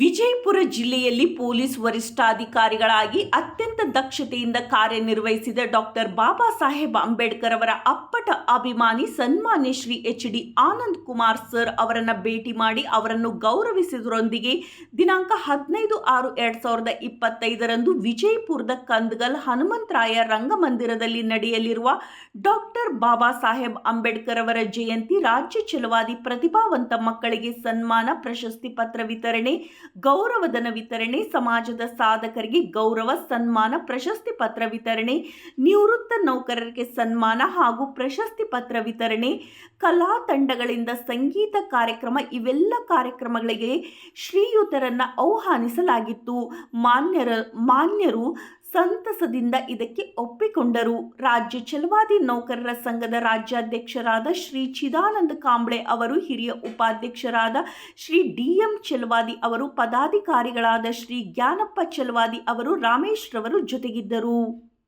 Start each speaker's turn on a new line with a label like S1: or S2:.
S1: ವಿಜಯಪುರ ಜಿಲ್ಲೆಯಲ್ಲಿ ಪೊಲೀಸ್ ವರಿಷ್ಠಾಧಿಕಾರಿಗಳಾಗಿ ಅತ್ಯಂತ ದಕ್ಷತೆಯಿಂದ ಕಾರ್ಯನಿರ್ವಹಿಸಿದ ಡಾಕ್ಟರ್ ಬಾಬಾ ಸಾಹೇಬ್ ಅಂಬೇಡ್ಕರ್ ಅವರ ಅಪ್ಪಟ ಅಭಿಮಾನಿ ಸನ್ಮಾನ್ಯ Shri H D Anand Kumar sir ಅವರನ್ನು ಭೇಟಿ ಮಾಡಿ ಅವರನ್ನು ಗೌರವಿಸಿದರೊಂದಿಗೆ ದಿನಾಂಕ ಹದಿನೈದು ಆರು ಎರಡ್ ಸಾವಿರದ ಇಪ್ಪತ್ತೈದರಂದು ವಿಜಯಪುರದ ಕಂದಗಲ್ ಹನುಮಂತರಾಯ ರಂಗಮಂದಿರದಲ್ಲಿ ನಡೆಯಲಿರುವ ಡಾಕ್ಟರ್ ಬಾಬಾ ಸಾಹೇಬ್ ಅಂಬೇಡ್ಕರ್ ಅವರ ಜಯಂತಿ ರಾಜ್ಯ ಛಲವಾದಿ ಪ್ರತಿಭಾವಂತ ಮಕ್ಕಳಿಗೆ ಸನ್ಮಾನ ಪ್ರಶಸ್ತಿ ಪತ್ರ ವಿತರಣೆ ಗೌರವಧನ ವಿತರಣೆ, ಸಮಾಜದ ಸಾಧಕರಿಗೆ ಗೌರವ, ಸನ್ಮಾನ, ಪ್ರಶಸ್ತಿ ಪತ್ರ ವಿತರಣೆ, ನಿವೃತ್ತ ನೌಕರರಿಗೆ ಸನ್ಮಾನ ಹಾಗೂ ಪ್ರಶಸ್ತಿ ಪತ್ರ ವಿತರಣೆ, ಕಲಾ ತಂಡಗಳಿಂದ ಸಂಗೀತ ಕಾರ್ಯಕ್ರಮ, ಇವೆಲ್ಲ ಕಾರ್ಯಕ್ರಮಗಳಿಗೆ ಶ್ರೀಯುತರನ್ನು ಆಹ್ವಾನಿಸಲಾಗಿತ್ತು. ಮಾನ್ಯರ, ಮಾನ್ಯರು ಸಂತಸದಿಂದ ಇದಕ್ಕೆ ಒಪ್ಪಿಕೊಂಡರು. ರಾಜ್ಯ ಛಲವಾದಿ ನೌಕರರ ಸಂಘದ ರಾಜ್ಯಾಧ್ಯಕ್ಷರಾದ ಶ್ರೀ ಚಿದಾನಂದ ಕಾಂಬ್ಳೆ ಅವರು, ಹಿರಿಯ ಉಪಾಧ್ಯಕ್ಷರಾದ ಶ್ರೀ ಡಿ ಎಂ ಚೆಲವಾದಿ ಅವರು, ಪದಾಧಿಕಾರಿಗಳಾದ ಶ್ರೀ ಜ್ಞಾನಪ್ಪ ಚಲವಾದಿ ಅವರು ರಾಮೇಶ್ ರವರು ಜೊತೆಗಿದ್ದರು.